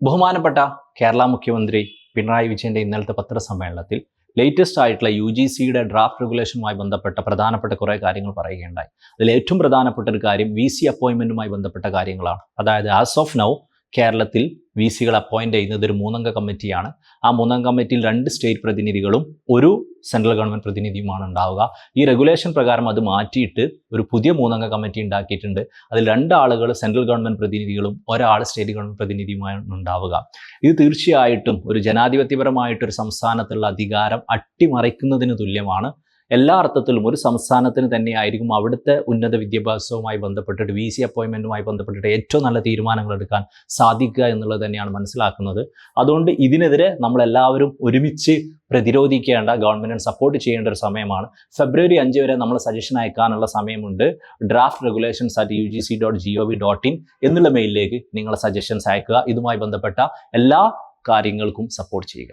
ബഹുമാനപ്പെട്ട കേരള മുഖ്യമന്ത്രി പിണറായി വിജയന്റെ ഇന്നലത്തെ പത്രസമ്മേളനത്തിൽ ലേറ്റസ്റ്റ് ആയിട്ടുള്ള യു ജി സിയുടെ ഡ്രാഫ്റ്റ് റെഗുലേഷനുമായി ബന്ധപ്പെട്ട പ്രധാനപ്പെട്ട കുറേ കാര്യങ്ങൾ പറയുകയുണ്ടായി. അതിൽ ഏറ്റവും പ്രധാനപ്പെട്ട ഒരു കാര്യം വി സി അപ്പോയിൻമെന്റുമായി ബന്ധപ്പെട്ട കാര്യങ്ങളാണ്. അതായത് ആസ് ഓഫ് നൗ കേരളത്തിൽ വി സികൾ അപ്പോയിന്റ് ചെയ്യുന്നത് ഒരു മൂന്നംഗ കമ്മിറ്റിയാണ് ആ മൂന്നംഗ കമ്മിറ്റിയിൽ രണ്ട് സ്റ്റേറ്റ് പ്രതിനിധികളും ഒരു സെൻട്രൽ ഗവൺമെന്റ് പ്രതിനിധിയുമാണ് ഉണ്ടാവുക. ഈ റെഗുലേഷൻ പ്രകാരം അത് മാറ്റിയിട്ട് ഒരു പുതിയ മൂന്നംഗ കമ്മിറ്റി ഉണ്ടാക്കിയിട്ടുണ്ട്. അതിൽ രണ്ടാളുകൾ സെൻട്രൽ ഗവൺമെന്റ് പ്രതിനിധികളും ഒരാൾ സ്റ്റേറ്റ് ഗവൺമെന്റ് പ്രതിനിധിയുമാണ് ഉണ്ടാവുക. ഇത് തീർച്ചയായിട്ടും ഒരു ജനാധിപത്യപരമായിട്ടൊരു സംസ്ഥാനത്തുള്ള അധികാരം അട്ടിമറിക്കുന്നതിന് തുല്യമാണ്. എല്ലാ അർത്ഥത്തിലും ഒരു സംസ്ഥാനത്തിന് തന്നെയായിരിക്കും അവിടുത്തെ ഉന്നത വിദ്യാഭ്യാസവുമായി ബന്ധപ്പെട്ടിട്ട് വി സി അപ്പോയിൻമെന്റുമായി ബന്ധപ്പെട്ടിട്ട് ഏറ്റവും നല്ല തീരുമാനങ്ങൾ എടുക്കാൻ സാധിക്കുക എന്നുള്ളത് തന്നെയാണ് മനസ്സിലാക്കുന്നത്. അതുകൊണ്ട് ഇതിനെതിരെ നമ്മളെല്ലാവരും ഒരുമിച്ച് പ്രതിരോധിക്കേണ്ട ഗവൺമെന്റിനെ സപ്പോർട്ട് ചെയ്യേണ്ട ഒരു സമയമാണ്. ഫെബ്രുവരി അഞ്ച് വരെ നമ്മൾ സജഷൻ അയക്കാനുള്ള സമയമുണ്ട്. Draft regulations at U G C dot G O V dot in എന്നുള്ള മെയിലിലേക്ക് നിങ്ങളെ സജഷൻസ് അയക്കുക. ഇതുമായി ബന്ധപ്പെട്ട എല്ലാ കാര്യങ്ങൾക്കും സപ്പോർട്ട് ചെയ്യുക.